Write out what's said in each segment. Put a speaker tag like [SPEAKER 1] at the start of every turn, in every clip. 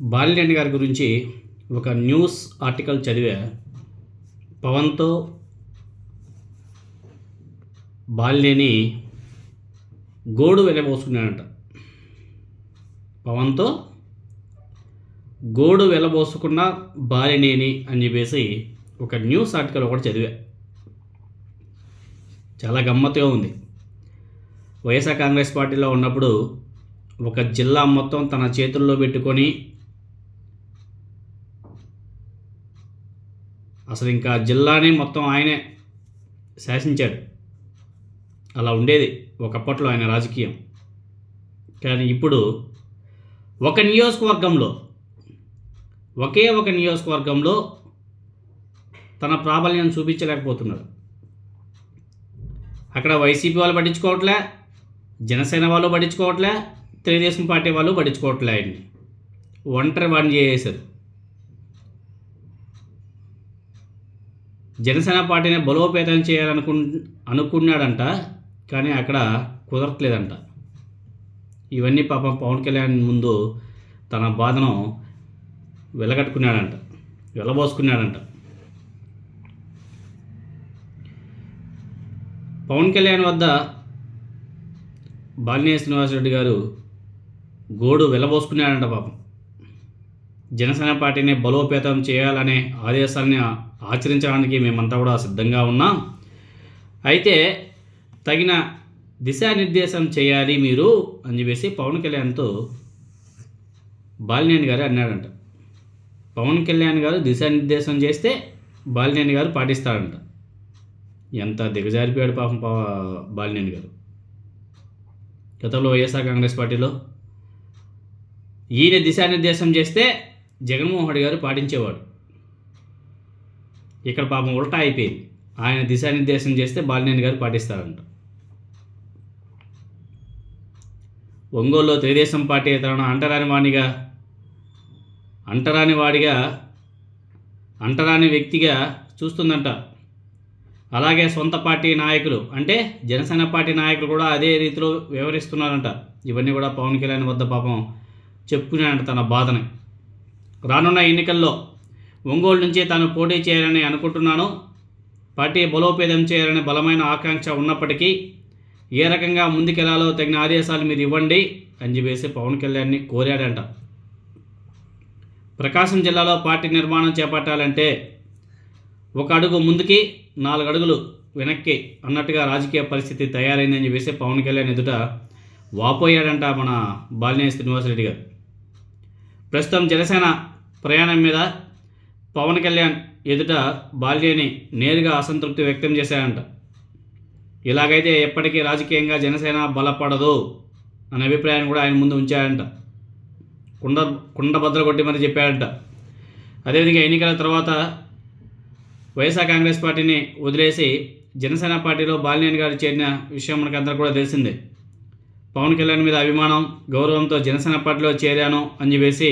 [SPEAKER 1] బాలినేని గారి గురించి ఒక న్యూస్ ఆర్టికల్ చదివా పవన్తో బాలినేని గోడు వెలబోసుకున్నాడంట. పవన్తో గోడు వెలబోసుకున్న బాలినేని అని చెప్పేసి ఒక న్యూస్ ఆర్టికల్ ఒకటి చదివా. చాలా గమ్మత్తుగా ఉంది. వైఎస్ఆర్ కాంగ్రెస్ పార్టీలో ఉన్నప్పుడు ఒక జిల్లా మొత్తం తన చేతుల్లో పెట్టుకొని అసలు ఇంకా జిల్లానే మొత్తం ఆయనే శాసించాడు. అలా ఉండేది ఒకప్పట్లో ఆయన రాజకీయం. కానీ ఇప్పుడు ఒక నియోజకవర్గంలో ఒకే ఒక నియోజకవర్గంలో తన ప్రాబల్యం చూపించలేకపోతున్నారు. అక్కడ వైసీపీ వాళ్ళు పట్టించుకోవట్లే జనసేన వాళ్ళు పట్టించుకోవట్లే తెలుగుదేశం పార్టీ వాళ్ళు పట్టించుకోవట్లే ఆయన్ని. ఒంటరి వాడిని చేసేశారు. జనసేన పార్టీని బలోపేతం చేయాలనుకు అనుకున్నాడంట కానీ అక్కడ కుదరట్లేదంట. ఇవన్నీ పాపం పవన్ కళ్యాణ్ ముందు తన బాధను వెలగట్టుకున్నాడంట వెలబోసుకున్నాడంట. పవన్ కళ్యాణ్ వద్ద బాలినేయ శ్రీనివాసరెడ్డి గారు గోడు వెలబోసుకున్నాడంట పాపం. జనసేన పార్టీని బలోపేతం చేయాలనే ఆదేశాన్ని ఆచరించడానికి మేమంతా కూడా సిద్ధంగా ఉన్నాం. అయితే తగిన దిశానిర్దేశం చేయాలి మీరు అని చెప్పేసి పవన్ కళ్యాణ్తో బాలినేని గారు అన్నాడంట పవన్ కళ్యాణ్ గారు దిశానిర్దేశం చేస్తే బాలినేని గారు పాటిస్తాడంట ఎంత దిగజారిపోయాడు పాపం పా- బాలినేని గారు. గతంలో వైఎస్ఆర్ కాంగ్రెస్ పార్టీలో ఈయన దిశానిర్దేశం చేస్తే జగన్మోహన్ రెడ్డి గారు పాటించేవాడు. ఇక్కడ పాపం ఉల్టా అయిపోయింది. ఆయన దిశానిర్దేశం చేస్తే బాలినేని గారు పాటిస్తారంట. ఒంగోలులో తెలుగుదేశం పార్టీ తనను అంటరాని వాడిగా అంటరాని వాడిగా అంటరాని వ్యక్తిగా చూస్తుందంట. అలాగే సొంత పార్టీ నాయకులు అంటే జనసేన పార్టీ నాయకులు కూడా అదే రీతిలో వ్యవహరిస్తున్నారంట. ఇవన్నీ కూడా పవన్ కళ్యాణ్ వద్ద పాపం చెప్పుకున్నాడంట తన బాధని. రానున్న ఎన్నికల్లో ఒంగోలు నుంచి తాను పోటీ చేయాలని అనుకుంటున్నాను. పార్టీ బలోపేతం చేయాలనే బలమైన ఆకాంక్ష ఉన్నప్పటికీ ఏ రకంగా ముందుకెళ్ళాలో తగిన ఆదేశాలు మీరు ఇవ్వండి అని చెప్పేసి పవన్ కళ్యాణ్ని కోరాడంట. ప్రకాశం జిల్లాలో పార్టీ నిర్మాణం చేపట్టాలంటే ఒక అడుగు ముందుకి నాలుగు అడుగులు వెనక్కి అన్నట్టుగా రాజకీయ పరిస్థితి తయారైందని చెప్పేసి పవన్ కళ్యాణ్ ఎదుట వాపోయాడంట మన బాలినేని శ్రీనివాసరెడ్డి గారు. ప్రస్తుతం జనసేన ప్రయాణం మీద పవన్ కళ్యాణ్ ఎదుట బాల్యని నేరుగా అసంతృప్తి వ్యక్తం చేశాడంట. ఇలాగైతే ఎప్పటికీ రాజకీయంగా జనసేన బలపడదు అనే అభిప్రాయాన్ని కూడా ఆయన ముందు ఉంచాడంట. కుండ కుండ బద్దలు కొట్టి మరి చెప్పాడంట. అదేవిధంగా ఎన్నికల తర్వాత వైఎస్ఆర్ కాంగ్రెస్ పార్టీని వదిలేసి జనసేన పార్టీలో బాలినేని గారు చేరిన విషయం మనకందరూ కూడా తెలిసిందే. పవన్ కళ్యాణ్ మీద అభిమానం గౌరవంతో జనసేన పార్టీలో చేరాను అని చెప్పేసి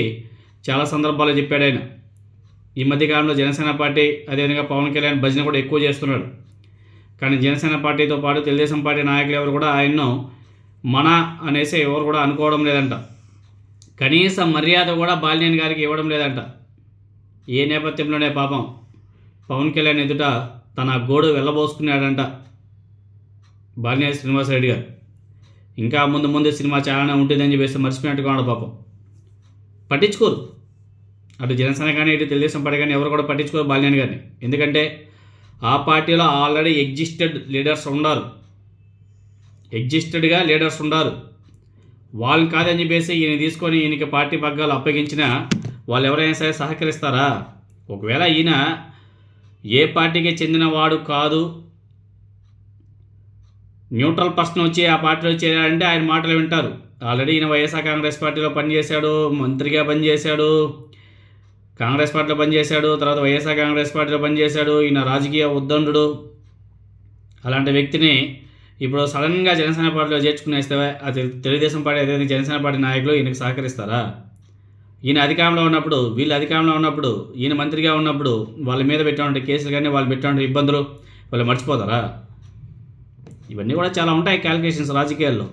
[SPEAKER 1] చాలా సందర్భాల్లో చెప్పాడు ఆయన. ఈ మధ్యకాలంలో జనసేన పార్టీ అదేవిధంగా పవన్ కళ్యాణ్ భజన కూడా ఎక్కువ చేస్తున్నాడు. కానీ జనసేన పార్టీతో పాటు తెలుగుదేశం పార్టీ నాయకులు ఎవరు కూడా ఆయన్ను మన అనేసి ఎవరు కూడా అనుకోవడం లేదంట. కనీస మర్యాద కూడా బాలినేని గారికి ఇవ్వడం లేదంట. ఏ నేపథ్యంలోనే పాపం పవన్ కళ్యాణ్ ఎదుట తన గోడు వెళ్ళబోసుకున్నాడంట బాలినేని శ్రీనివాసరెడ్డి గారు. ఇంకా ముందు ముందు సినిమా చాలానే ఉంటుందని చెప్పేసి మర్చిపోయినట్టుగా ఉన్నాడు పాపం. పట్టించుకోరు. అటు జనసేన కానీ ఇటు తెలుగుదేశం పార్టీ కానీ ఎవరు కూడా పట్టించుకోరు బాలినేని గారిని. ఎందుకంటే ఆ పార్టీలో ఆల్రెడీ ఎగ్జిస్టెడ్ లీడర్స్ ఉన్నారు ఎగ్జిస్టెడ్గా లీడర్స్ ఉన్నారు వాళ్ళని కాదని చెప్పేసి ఈయన తీసుకొని ఈయనకి పార్టీ పగ్గాలు అప్పగించినా వాళ్ళు ఎవరైనా సరే సహకరిస్తారా? ఒకవేళ ఈయన ఏ పార్టీకి చెందినవాడు కాదు న్యూట్రల్ పర్సన్ వచ్చి ఆ పార్టీలో చేరాడంటే ఆయన మాటలు వింటారు. ఆల్రెడీ ఈయన వైఎస్ఆర్ కాంగ్రెస్ పార్టీలో పనిచేశాడు మంత్రిగా పనిచేశాడు. కాంగ్రెస్ పార్టీలో పనిచేశాడు తర్వాత వైఎస్ఆర్ కాంగ్రెస్ పార్టీలో పనిచేశాడు ఈయన రాజకీయ ఉద్దండు అలాంటి వ్యక్తిని ఇప్పుడు సడన్గా జనసేన పార్టీలో చేర్చుకునేస్తే అది తెలుగుదేశం పార్టీ అదేవిధంగా జనసేన పార్టీ నాయకులు ఈయనకు సహకరిస్తారా? ఈయన అధికారంలో ఉన్నప్పుడు వీళ్ళు అధికారంలో ఉన్నప్పుడు ఈయన మంత్రిగా ఉన్నప్పుడు వాళ్ళ మీద పెట్టినటువంటి కేసులు కానీ వాళ్ళు పెట్టినటువంటి ఇబ్బందులు వాళ్ళు మర్చిపోతారా? ఇవన్నీ కూడా చాలా ఉంటాయి క్యాలిక్యులేషన్స్ రాజకీయాల్లో.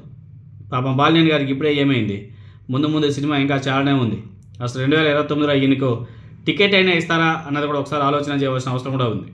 [SPEAKER 1] పాపం బాలినేని గారికి ఇప్పుడే ఏమైంది? ముందు ముందు సినిమా ఇంకా చాలానే ఉంది. అసలు రెండు వేల ఇరవై తొమ్మిదిలో ఈయనకు టికెట్ అయినా ఇస్తారా అన్నది కూడా ఒకసారి ఆలోచన చేయవలసిన అవసరం కూడా ఉంది.